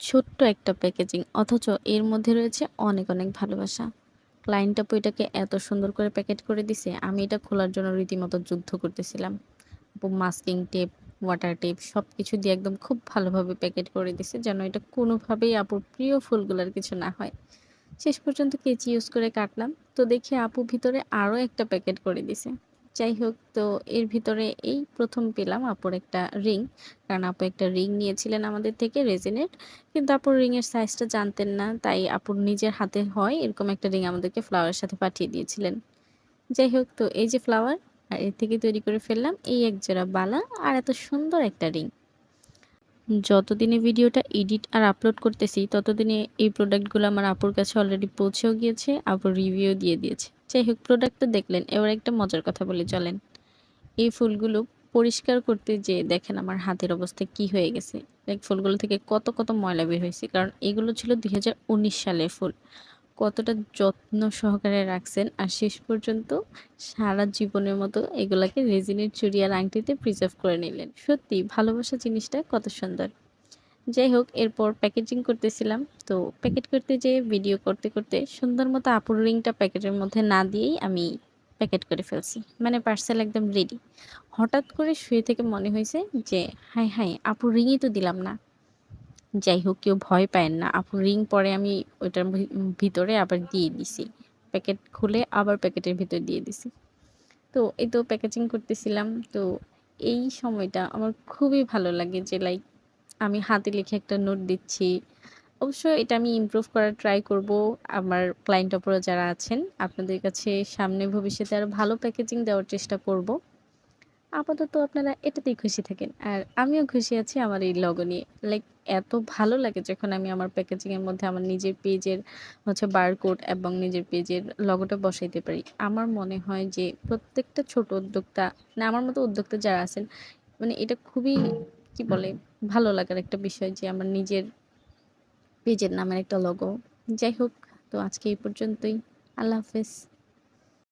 ছোট্ট একটা প্যাকেজিং অথচ এর মধ্যে রয়েছে অনেক অনেক ভালোবাসা। ক্লায়েন্ট আপু এটাকে এত সুন্দর করে প্যাকেট করে দিছে, আমি এটা খোলার জন্য রীতিমতো যুদ্ধ করতেছিলাম। আপু মাস্কিং টেপ ওয়াটার টেপ সব কিছু দিয়ে একদম খুব ভালোভাবে প্যাকেট করে দিছে, যেন এটা কোনোভাবেই আপুর প্রিয় ফুলগুলোর কিছু না হয়। শেষ পর্যন্ত কেচি ইউজ করে কাটলাম, তো দেখি আপু ভিতরে আরও একটা প্যাকেট করে দিছে। যাই হোক, তো এর ভিতরে এই প্রথম পেলাম আপুর একটা রিং। কারণ আপু একটা রিং নিয়েছিলেন আমাদের থেকে, রেজিনেট। কিন্তু আপুর রিংয়ের সাইজটা জানতেন না, তাই আপুর নিজের হাতে হয় এরকম একটা রিং আমাদেরকে ফ্লাওয়ারের সাথে পাঠিয়ে দিয়েছিলেন। যাই হোক, তো এই যে ফ্লাওয়ার আর এর থেকে তৈরি করে ফেললাম এই এক জোড়া বালা, আর এত সুন্দর একটা রিং। যতদিনে ভিডিওটা এডিট আর আপলোড করতেছি, ততদিনে এই প্রোডাক্টগুলো আমার আপুর কাছে অলরেডি পৌঁছেও গিয়েছে, আপুর রিভিউ দিয়ে দিয়েছে। যাই হোক প্রোডাক্টটা দেখলেন, এবার একটা মজার কথা বলে, চলেন। এই ফুলগুলো পরিষ্কার করতে যে দেখেন আমার হাতের অবস্থা কি হয়ে গেছে। লাইক ফুলগুলো থেকে কত কত ময়লা বের হয়েছে, কারণ এগুলো ছিল দুই হাজার উনিশ সালের ফুল। কতটা যত্ন সহকারে রাখছেন আর শেষ পর্যন্ত সারা জীবনের মতো এগুলাকে রেজিনের চুড়ি আর আংটিতে প্রিজার্ভ করে নিলেন। সত্যি, ভালোবাসা জিনিসটা কত সুন্দর। যাই হোক, এরপর প্যাকেজিং করতেছিলাম। তো প্যাকেট করতে যেয়ে ভিডিও করতে করতে সুন্দর মতো আপুর রিংটা প্যাকেটের মধ্যে না দিয়েই আমি প্যাকেট করে ফেলছি। মানে পার্সেল একদম রেডি হঠাৎ করে শুয়ে থেকে মনে হয়েছে যে হাই হাই আপুর রিংই তো দিলাম না। যাই হোক, কেউ ভয় পায় না। আপু রিং পরে আমি ওইটার ভিতরে আবার দিয়ে দিছি। প্যাকেট খুলে আবার প্যাকেটের ভিতরে দিয়ে দিছি। তো এই তো প্যাকেজিং করতেছিলাম। তো এই সময়টা আমার খুবই ভালো লাগে যে লাইক আমি হাতে লিখে একটা নোট দিচ্ছি। অবশ্য এটা আমি ইমপ্রুভ করার ট্রাই করব আমার ক্লায়েন্ট অপরা যারা আছেন। আপনাদের কাছে সামনে ভবিষ্যতে আরও ভালো প্যাকেজিং দেওয়ার চেষ্টা করব। আপাতত আপনারা এটাতেই খুশি থাকেন। আর আমিও খুশি আছি আমার এই লগো নিয়ে। লাইক এত ভালো লাগে যখন আমি আমার প্যাকেজিংয়ের মধ্যে আমার নিজের পেজের হচ্ছে বারকোড এবং নিজের পেজের লগোটা বসাইতে পারি। আমার মনে হয় যে প্রত্যেকটা ছোট উদ্যোক্তা না আমার মতো উদ্যোক্তা যারা আছেন মানে এটা খুবই, কি বলে, ভালো লাগার একটা বিষয় যে আমার নিজের পেজের নামের একটা লগো যাই হোক, তো আজকে এই পর্যন্তই। আল্লাহ হাফেজ।